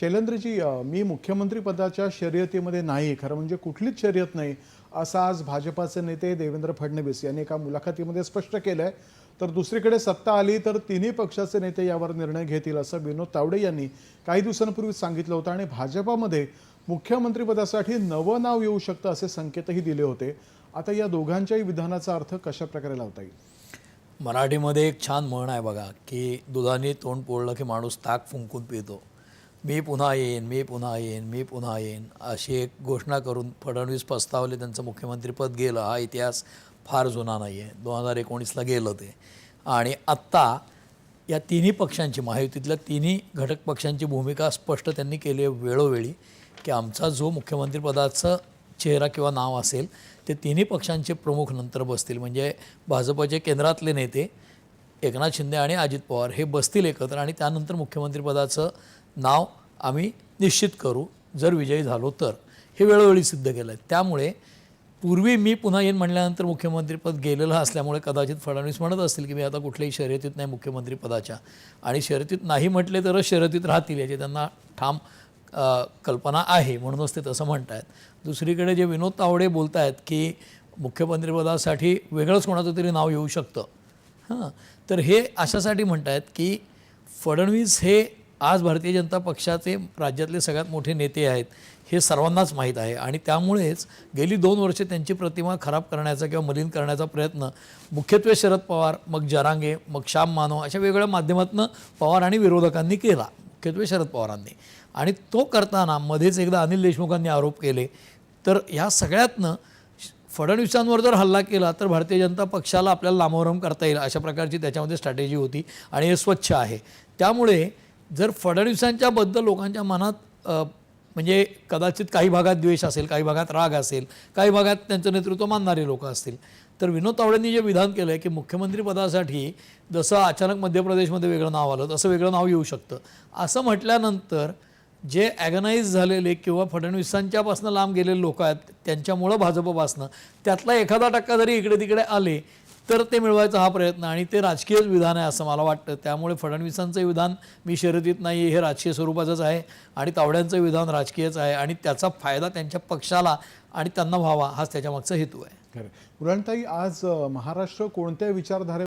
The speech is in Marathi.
शैलेंद्रजी मी मुख्यमंत्री पदाच्या शर्यतीमध्ये नाही खरं म्हणजे कुठलीच शर्यत नाही. असं आज भाजपाचे नेते देवेंद्र फडणवीस यांनी एका मुलाखतीमध्ये स्पष्ट केलं आहे तर दुसरीकडे सत्ता आली तर तिन्ही पक्षाचे नेते यावर निर्णय घेतील असं विनोद तावडे यांनी काही दिवसांपूर्वी सांगितलं होतं. आणि भाजपामध्ये मुख्यमंत्रीपदासाठी नवं नाव येऊ शकतं असे संकेतही दिले होते. आता या दोघांच्याही विधानाचा अर्थ कशा प्रकारे लावता येईल? मराठीमध्ये एक छान म्हण आहे बघा की दुधाने तोंड पोळलं की माणूस ताक फुंकून पितो. मी पुन्हा येईन मी पुन्हा येईन मी पुन्हा येईन अशी एक घोषणा करून फडणवीस पस्तावले त्यांचं मुख्यमंत्रीपद गेलं. हा इतिहास फार जुना नाही आहे दोन हजार एकोणीसला गेलं ते. आणि आत्ता या तिन्ही पक्षांची महायुतीतल्या तिन्ही घटक पक्षांची भूमिका स्पष्ट त्यांनी केली आहे वेळोवेळी की आमचा जो मुख्यमंत्रीपदाचं चेहरा किंवा नाव असेल ते तिन्ही पक्षांचे प्रमुख नंतर बसतील. म्हणजे भाजपचे केंद्रातले नेते एकनाथ शिंदे आणि अजित पवार हे बसतील एकत्र आणि त्यानंतर मुख्यमंत्रीपदाचं नाव आम्ही निश्चित करू जर विजयी झालो तर. हे वेळोवेळी सिद्ध केलं आहे. त्यामुळे पूर्वी मी पुन्हा येईन म्हणल्यानंतर मुख्यमंत्रीपद गेलेलं असल्यामुळे कदाचित फडणवीस म्हणत असतील की मी आता कुठल्याही शर्यतीत नाही मुख्यमंत्रीपदाच्या आणि शर्यतीत नाही म्हटले तरच शर्यतीत राहतील याची त्यांना ठाम कल्पना आहे म्हणूनच ते तसं म्हणत आहेत दुसरीकडे जे विनोद तावडे बोलत आहेत की मुख्यमंत्रीपदासाठी वेगळंच कोणाचं तरी नाव येऊ शकतं. हां. तर हे अशासाठी म्हणत आहेत की फडणवीस हे आज भारतीय जनता पक्षाचे राज्यातले सगळ्यात मोठे नेते आहेत हे सर्वांनाच माहीत आहे. आणि त्यामुळेच गेली दोन वर्षे त्यांची प्रतिमा खराब करण्याचा किंवा मलिन करण्याचा प्रयत्न मुख्यत्वे शरद पवार मग जरांगे मग श्याम मानव अशा वेगवेगळ्या माध्यमातून पवार आणि विरोधकांनी केला मुख्यत्वे शरद पवारांनी. आणि तो करताना मध्येच एकदा अनिल देशमुखांनी आरोप केले तर ह्या सगळ्यातनं फडणवीसांवर जर हल्ला केला तर भारतीय जनता पक्षाला आपल्याला लामोरम करता येईल अशा प्रकारची त्याच्यामध्ये स्ट्रॅटेजी होती आणि हे स्वच्छ आहे. त्यामुळे जर फडणवीसांच्याबद्दल लोकांच्या मनात म्हणजे कदाचित काही भागात द्वेष असेल काही भागात राग असेल काही भागात त्यांचं नेतृत्व मानणारे लोक असतील तर विनोद तावडेंनी जे विधान केलं आहे की मुख्यमंत्रीपदासाठी जसं अचानक मध्य प्रदेशमध्ये वेगळं नाव आलं तसं वेगळं नाव येऊ शकतं. असं म्हटल्यानंतर जे ॲगनाईज झालेले किंवा फडणवीसांच्यापासून लांब गेलेले लोक आहेत त्यांच्यामुळं भाजपपासनं त्यातला एखादा टक्का जरी इकडे तिकडे आले तर ते मिळवायचा हा प्रयत्न आणि ते राजकीयच विधान आहे असं मला वाटतं. त्यामुळे फडणवीसांचं विधान मी शर्यतीत नाही हे राजकीय स्वरूपाचंच आहे आणि तावड्यांचं विधान राजकीयच आहे आणि त्याचा फायदा त्यांच्या पक्षाला आणि त्यांना व्हावा हाच त्याच्यामागचा हेतू आहे. खरं. मुलांताई आज महाराष्ट्र कोणत्या विचारधारे